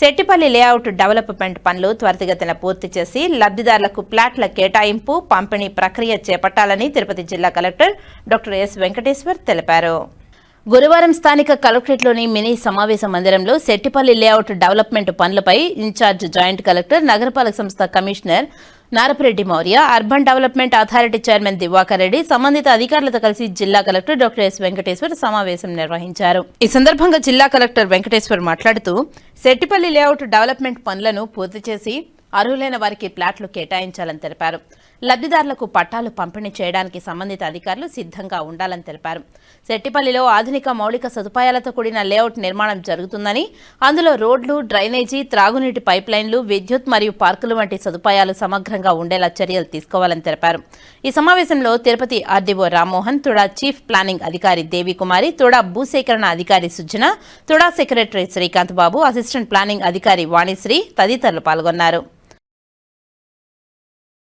Settipalli layout development పనులు త్వరితగతిన పూర్తి చేసి లబ్ధిదారులకు ప్లాట్ల కేటాయింపు పంపిణీ ప్రక్రియ చేపట్టాలని తిరుపతి జిల్లా కలెక్టర్ డాక్టర్ ఎస్ వెంకటేశ్వర్ తెలిపారు. గురువారం స్థానిక కలెక్టరేట్లోని మినీ సమావేశ మందిరంలో సెట్టిపల్లి లేఅవుట్ డెవలప్మెంట్ పనులపై ఇన్ఛార్జ్ జాయింట్ కలెక్టర్ నగరపాలక సంస్థ commissioner Narapareddy Maurya urban development authority chairman Divakar Reddy సంబంధిత అధికారులతో కలిసి జిల్లా కలెక్టర్ డాక్టర్ ఎస్ వెంకటేశ్వర్ సమావేశం నిర్వహించారు. ఈ సందర్భంగా జిల్లా కలెక్టర్ వెంకటేశ్వర్ మాట్లాడుతూ సెట్టిపల్లి లేఅవుట్ డెవలప్మెంట్ పనులను పూర్తి చేసి అర్హులైన వారికి ప్లాట్లు కేటాయించాలని తెలిపారు. లబ్ధిదారులకు పట్టాలు పంపిణీ చేయడానికి సంబంధిత అధికారులు సిద్ధంగా ఉండాలని తెలిపారు. సెట్టిపల్లిలో ఆధునిక మౌలిక సదుపాయాలతో కూడిన లేఅవుట్ నిర్మాణం జరుగుతుందని అందులో రోడ్లు డ్రైనేజీ త్రాగునీటి పైప్లైన్లు విద్యుత్ మరియు పార్కులు వంటి సదుపాయాలు సమగ్రంగా ఉండేలా చర్యలు తీసుకోవాలని తెలిపారు. ఈ సమావేశంలో Tirupati RDO Rammohan TUDA chief planning అధికారి దేవికుమారి తుడా భూసేకరణ అధికారి Sujana TUDA secretary Srikanth Babu assistant planning అధికారి వాణిశ్రీ తదితరులు పాల్గొన్నారు.